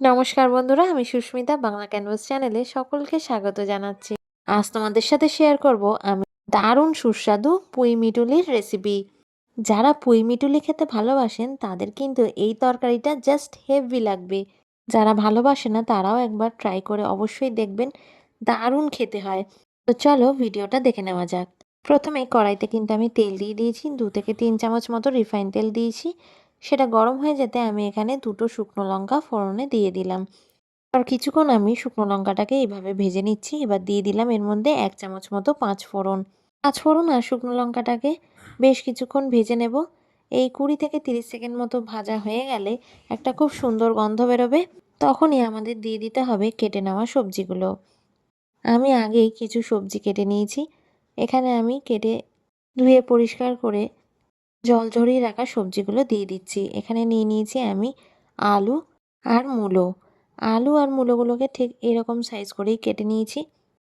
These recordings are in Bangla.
নমস্কার বন্ধুরা, আমি সুস্মিতা বাংলা ক্যানভাস চ্যানেলে সকলকে স্বাগত জানাচ্ছি। আজ তোমাদের সাথে শেয়ার করব আমি দারুণ সুস্বাদু পুঁই মিটুলির রেসিপি যারা পুঁই মিটুলি খেতে ভালোবাসেন, তাদের কিন্তু এই তরকারিটা জাস্ট হেভি লাগবে। যারা ভালোবাসে না, তারাও একবার ট্রাই করে অবশ্যই দেখবেন, দারুণ খেতে হয়। তো চলো ভিডিওটা দেখে নেওয়া যাক। প্রথমে কড়াইতে কিন্তু আমি তেল দিয়ে দিয়েছি, দু থেকে তিন চামচ মতো রিফাইন তেল দিয়েছি। সেটা গরম হয়ে যেতে আমি এখানে দুটো শুকনো লঙ্কা ফোড়নে দিয়ে দিলাম। আর কিছুক্ষণ আমি শুকনো লঙ্কাটাকে এইভাবে ভেজে নিচ্ছি। এবার দিয়ে দিলাম এর মধ্যে এক চামচ মতো পাঁচ ফোড়ন। পাঁচ ফোড়ন আর শুকনো লঙ্কাটাকে বেশ কিছুক্ষণ ভেজে নেব। এই কুড়ি থেকে তিরিশ সেকেন্ড মতো ভাজা হয়ে গেলে একটা খুব সুন্দর গন্ধ বেরোবে। তখনই আমাদের দিয়ে দিতে হবে কেটে নেওয়া সবজিগুলো। আমি আগেই কিছু সবজি কেটে নিয়েছি। এখানে আমি কেটে ধুয়ে পরিষ্কার করে জল ঝরিয়ে রাখা সবজিগুলো দিয়ে দিচ্ছি। এখানে নিয়ে নিয়েছি আমি আলু আর মূলো। আলু আর মূলোগুলোকে ঠিক এরকম সাইজ করেই কেটে নিয়েছি।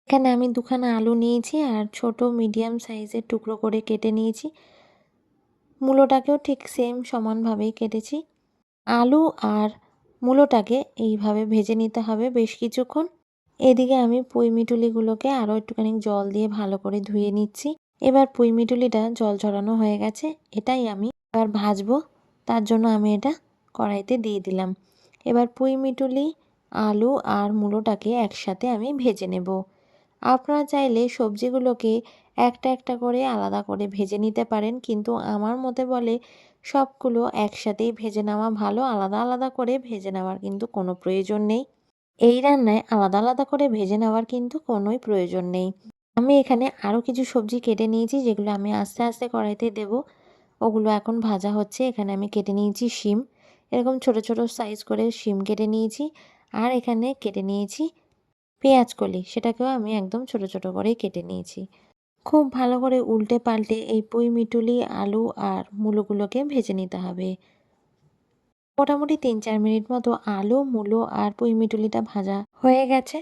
এখানে আমি দুখানা আলু নিয়েছি আর ছোট মিডিয়াম সাইজের টুকরো করে কেটে নিয়েছি। মূলোটাকেও ঠিক সেম সমানভাবেই কেটেছি। আলু আর মূলোটাকে এইভাবে ভেজে নিতে হবে বেশ কিছুক্ষণ। এদিকে আমি পুঁই মিটুলিগুলোকে আরও একটুখানি জল দিয়ে ভালো করে ধুয়ে নিচ্ছি। এবার পুঁই মিটুলিটা জল ঝরানো হয়ে গেছে, এটাই আমি এবার ভাজবো। তার জন্য আমি এটা কড়াইতে দিয়ে দিলাম। এবার পুঁই মিটুলি, আলু আর মূলোটাকে একসাথে আমি ভেজে নেব। আপনারা চাইলে সবজিগুলোকে একটা একটা করে আলাদা করে ভেজে নিতে পারেন, কিন্তু আমার মতে বলে সবগুলো একসাথেই ভেজে নেওয়া ভালো। আলাদা আলাদা করে ভেজে নেওয়ার কিন্তু কোনো প্রয়োজন নেই। এই রান্নায় আলাদা আলাদা করে ভেজে নেওয়ার কিন্তু কোনোই প্রয়োজন নেই। আমি এখানে আরও কিছু সবজি কেটে নিয়েছি, যেগুলো আমি আস্তে আস্তে কড়াইতে দেব। ওগুলো এখন ভাজা হচ্ছে, এখানে আমি কেটে নিয়েছি শিম। এরকম ছোট ছোট সাইজ করে শিম কেটে নিয়েছি, আর এখানে কেটে নিয়েছি পেঁয়াজ কলি, সেটাকেও আমি একদম ছোট ছোট করে কেটে নিয়েছি। খুব ভালো করে উল্টে পাল্টে এই পুঁই মিটুলি, আলু আর মূলোগুলোকে ভেজে নিতে হবে। মোটামুটি তিন চার মিনিট মতো আলু, মূলো আর পুঁই মিটুলিটা ভাজা হয়ে গেছে।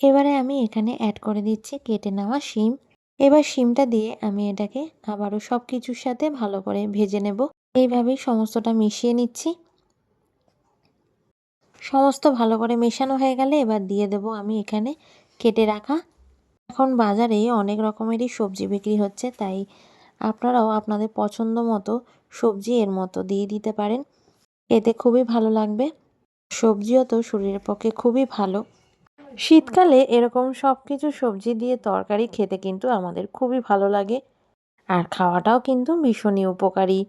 এবারে আমি এখানে অ্যাড করে দিচ্ছি কেটে নেওয়া শিম। এবার শিমটা দিয়ে আমি এটাকে আবারও সব কিছুর সাথে ভালো করে ভেজে নেব। এইভাবেই সমস্তটা মিশিয়ে নিচ্ছি। সমস্ত ভালো করে মেশানো হয়ে গেলে এবার দিয়ে দেব আমি এখানে কেটে রাখা। এখন বাজারে অনেক রকমেরই সবজি বিক্রি হচ্ছে, তাই আপনারাও আপনাদের পছন্দ মতো সবজি এর মতো দিয়ে দিতে পারেন। এতে খুবই ভালো লাগবে। সবজিও তো শরীরের পক্ষে খুবই ভালো। শীতকালে এরকম সব কিছু সবজি দিয়ে তরকারি খেতে কিন্তু আমাদের খুবই ভালো লাগে। আর খাওয়াটাও কিন্তু ভীষণই উপকারী।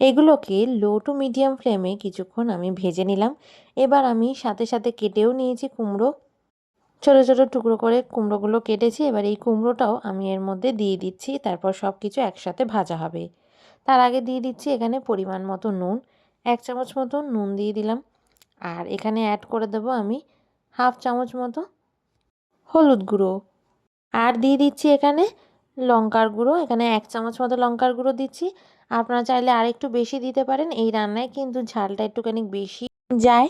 এগুলোকে লো টু মিডিয়াম ফ্লেমে কিছুক্ষণ আমি ভেজে নিলাম। এবার আমি সাথে সাথে কেটেও নিয়েছি কুমড়ো। ছোটো ছোটো টুকরো করে কুমড়োগুলো কেটেছি। এবার এই কুমড়োটাও আমি এর মধ্যে দিয়ে দিচ্ছি। তারপর সব কিছু একসাথে ভাজা হবে। তার আগে দিয়ে দিচ্ছি এখানে পরিমাণ মতো নুন। এক চামচ মতো নুন দিয়ে দিলাম। আর এখানে অ্যাড করে দেবো আমি হাফ চামচ মতো হলুদ গুঁড়ো। আর দিয়ে দিচ্ছি এখানে লঙ্কার গুঁড়ো। এখানে এক চামচ মতো লঙ্কার গুঁড়ো দিচ্ছি। আপনারা চাইলে আর একটু বেশি দিতে পারেন। এই রান্নায় কিন্তু ঝালটা একটুখানি বেশি যায়।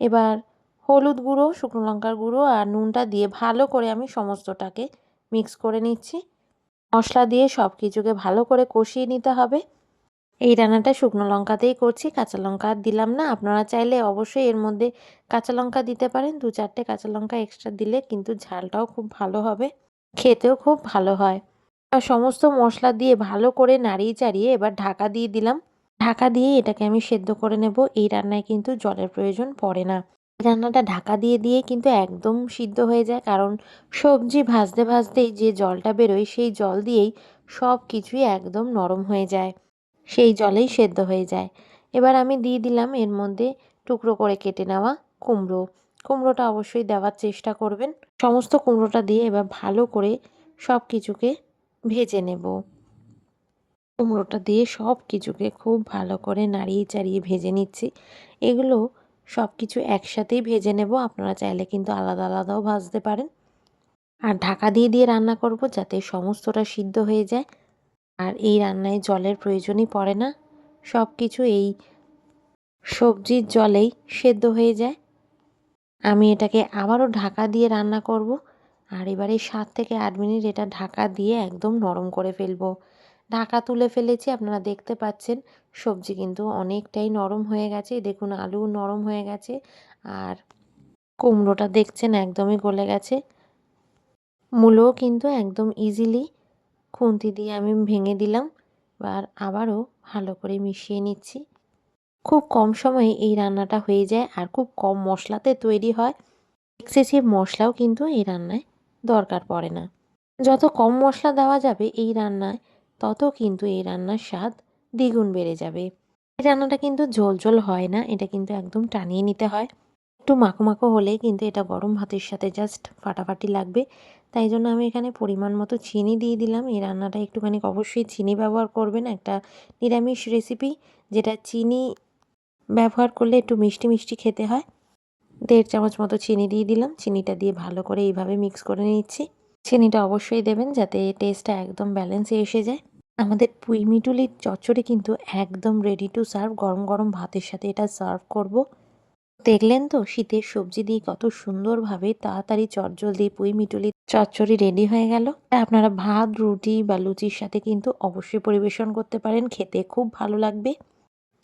এবার হলুদ গুঁড়ো, শুকনো লঙ্কার গুঁড়ো আর নুনটা দিয়ে ভালো করে আমি সমস্তটাকে মিক্স করে নিচ্ছি। মশলা দিয়ে সব কিছুকে ভালো করে কষিয়ে নিতে হবে। এই রান্নাটা শুকনো লঙ্কাতেই করছি, কাঁচা লঙ্কা দিলাম না। আপনারা চাইলে অবশ্যই এর মধ্যে কাঁচা লঙ্কা দিতে পারেন, দু চারটে কাঁচা লঙ্কা এক্সট্রা দিলে কিন্তু ঝালটাও খুব ভালো হবে, খেতেও খুব ভালো হয়। আর সমস্ত মশলা দিয়ে ভালো করে নাড়িয়ে চাড়িয়ে এবার ঢাকা দিয়ে দিলাম। ঢাকা দিয়ে এটাকে আমি সেদ্ধ করে নেব, এই রান্নায় কিন্তু জলের প্রয়োজন পড়ে না। রান্নাটা ঢাকা দিয়ে দিয়ে কিন্তু একদম সিদ্ধ হয়ে যায়, কারণ সবজি ভাজতে ভাজতেই যে জলটা বেরোয় সেই জল দিয়েই সব কিছুই একদম নরম হয়ে যায়। সেই জলেই সেদ্ধ হয়ে যায়। এবার আমি দিয়ে দিলাম এর মধ্যে টুকরো করে কেটে নেওয়া কুমড়ো। কুমড়োটা অবশ্যই দেওয়ার চেষ্টা করবেন। সমস্ত কুমড়োটা দিয়ে এবার ভালো করে সব কিছুকে ভেজে নেব। কুমড়োটা দিয়ে সব কিছুকে খুব ভালো করে নাড়িয়ে চাড়িয়ে ভেজে নিচ্ছি। এগুলো সব কিছু একসাথেই ভেজে নেব। আপনারা চাইলে কিন্তু আলাদা আলাদাও ভাজতে পারেন। আর ঢাকা দিয়ে দিয়ে রান্না করব যাতে সমস্তটা সিদ্ধ হয়ে যায়। আর এই রান্নায় জলের প্রয়োজনই পড়ে না। সব কিছু এই সবজির জলেই সেদ্ধ হয়ে যায়। আমি এটাকে আবারও ঢাকা দিয়ে রান্না করব। আর এবারে সাত থেকে আট মিনিট এটা ঢাকা দিয়ে একদম নরম করে ফেলব। ঢাকা তুলে ফেলেছি, আপনারা দেখতে পাচ্ছেন। সবজি কিন্তু অনেকটাই নরম হয়ে গেছে। দেখুন, আলু নরম হয়ে গেছে আর কুমড়োটা দেখছেন একদমই গলে গেছে। মূলও কিন্তু একদম ইজিলি খুন্তি দিয়ে আমি ভেঙে দিলাম আর আবারও ভালো করে মিশিয়ে নিচ্ছি। খুব কম সময়ে এই রান্নাটা হয়ে যায় আর খুব কম মশলাতে তৈরি হয়। এক্সেসিভ মশলাও কিন্তু এই রান্নায় দরকার পড়ে না। যত কম মশলা দেওয়া যাবে এই রান্নায়, তত কিন্তু এই রান্নার স্বাদ দ্বিগুণ বেড়ে যাবে। এই রান্নাটা কিন্তু ঝোল ঝোল হয় না, এটা কিন্তু একদম টানিয়ে নিতে হয়। একটু মাখো মাখো হলেই কিন্তু এটা গরম ভাতের সাথে জাস্ট ফাটাফাটি লাগবে। তাই জন্য আমি এখানে পরিমাণ মতো চিনি দিয়ে দিলাম। এই রান্নাটা একটুখানি অবশ্যই চিনি ব্যবহার করবেন, একটা নিরামিষ রেসিপি যেটা চিনি ব্যবহার করলে একটু মিষ্টি মিষ্টি খেতে হয়। দেড় চামচ মতো চিনি দিয়ে দিলাম। চিনিটা দিয়ে ভালো করে এইভাবে মিক্স করে নিচ্ছি। চিনিটা অবশ্যই দেবেন যাতে টেস্টটা একদম ব্যালেন্সে এসে যায়। আমাদের পুঁই মিটুলির চচ্চড়ি কিন্তু একদম রেডি টু সার্ভ গরম গরম ভাতের সাথে এটা সার্ভ করব। দেখলেন তো, শীতের সবজি দিয়ে কত সুন্দরভাবে তাড়াতাড়ি চটজলদি পুঁই মিটুলি চচ্চড়ি রেডি হয়ে গেল। আপনারা ভাত, রুটি বা লুচির সাথে কিন্তু অবশ্যই পরিবেশন করতে পারেন, খেতে খুব ভালো লাগবে।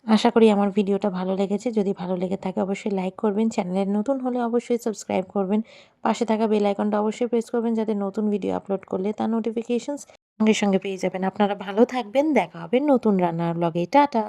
আশা করি আমার ভিডিওটা ভালো লেগেছে, যদি ভালো লেগে থাকে অবশ্যই লাইক করবেন চ্যানেলের নতুন হলে অবশ্যই সাবস্ক্রাইব করবেন, পাশে থাকা বেল আইকনটা অবশ্যই প্রেস করবেন যাতে নতুন ভিডিও আপলোড করলে তার নোটিফিকেশনস সঙ্গে সঙ্গে পেয়ে যাবেন। আপনারা ভালো থাকবেন, দেখা হবে নতুন রান্নার ব্লগে। টাটা!